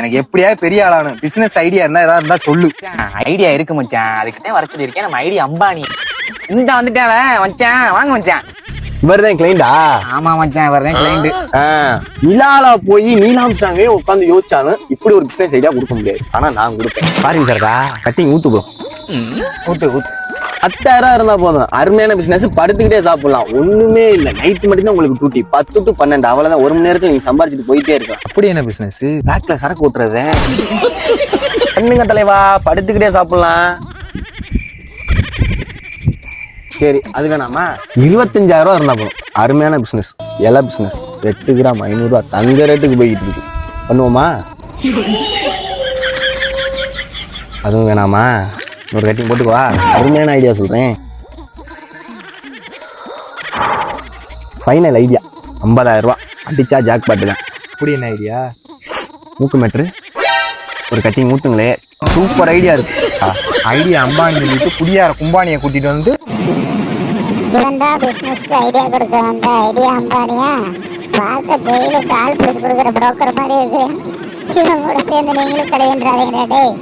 எனக்கு எப்படியாவது பெரிய ஆளாகணும். பிசினஸ் ஐடியா இருந்தா ஏதாவது இருந்தா சொல்லு. ஐடியா இருக்கு மச்சான். அதுக்கிட்டே வர சொல்லியிருக்கேன். நம்ம ஐடியா அம்பானி. இந்த வந்துட்டால மச்சான் வாங்க மச்சான். இவர்தான் கிளைண்டா ஆமா மச்சான் வரதான் கிளைண்ட் நிலால போய் நீலாம்சாங்கே உட்காந்து யோசிச்சாலும் இப்படி ஒரு பிசினஸ் ஐடியா கொடுக்க முடியாது. ஆனா நான் கொடுப்பேன். பாருங்க சார்டா கட்டிங் ஊத்து ப்ரோ. ஊத்து ஊத்து. பத்தாயிரம் இருந்தா போதும். அருமையான பிசினஸ் படுத்துக்கிட்டே சாப்பிடலாம். ஒண்ணுமே இல்ல. நைட் மட்டும் தான் உங்களுக்கு டூட்டி பத்து டு பன்னெண்டு. அவ்வளவுதான். ஒரு மணி நேரத்துல நீங்க சம்பாரிச்சிட்டு போயிட்டே இருக்கலாம். அப்படி என்ன பிசினஸ் பேக்ல சரக்கு ஓட்டுறது பண்ணுங்க தலைவா. படுத்துக்கிட்டே சாப்பிடலாம். சரி அது வேணாமா? இருபத்தஞ்சாயிரம் ரூபா இருந்தா போதும். அருமையான பிசினஸ் இலை பிசினஸ் எட்டு கிராம் ஐநூறுரூவா தங்க ரேட்டுக்கு போய்கிட்டு இருக்கு. பண்ணுவோமா? அதுவும் வேணாமா? ஒரு கட்டிங் போட்டுக்குவா? அருமையான ஐடியா சொல்றேன். ஃபைனல் ஐடியா ஐம்பதாயிரம் ரூபா. அடிச்சா ஜாக் பாட்டு தான். அப்படி என்ன ஐடியா மூக்கு மேட்ரு ஒரு கட்டிங் ஊத்துங்களே சூப்பர் ஐடியா இருக்கு. ஐடியா அம்பானி சொல்லிட்டு குடியார கும்பானியை கூட்டிட்டு வந்து இவன் தான் பிசினஸ்க்கு ஐடியா கொடுக்க வந்த. ஐடியா அம்பானியா? பார்க்க ஜெயிலு கால் பிடிச்சு கொடுக்குற புரோக்கர் மாதிரி இருக்கு. இவன் கூட சேர்ந்து நீங்களும் கலையின்றாதீங்க டேய்.